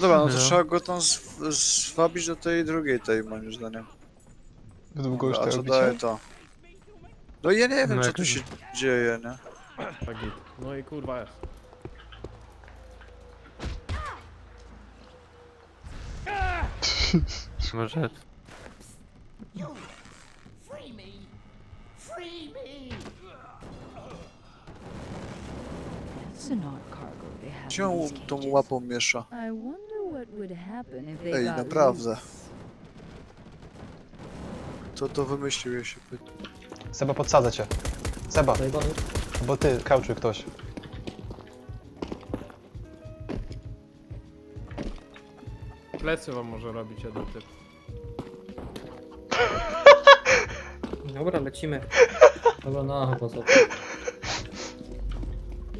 Dobra, no to No. trzeba go tam zw- zwabić do tej drugiej tej moim zdaniem. Długo już A to co daje robicie? to? No ja nie wiem No co jak- tu się dzieje, nie? Tak git. No i kurwa jest. Może... Free me! Free me! Cargo they have in these tą łapą miesza? I wonder Ej, naprawdę. Co to wymyślił, ja się pytam. Seba, podsadzę cię. Seba, bo ty, kauczy ktoś. Plecy wam może robić jeden typ. Dobra, lecimy. Dobra, no, po co?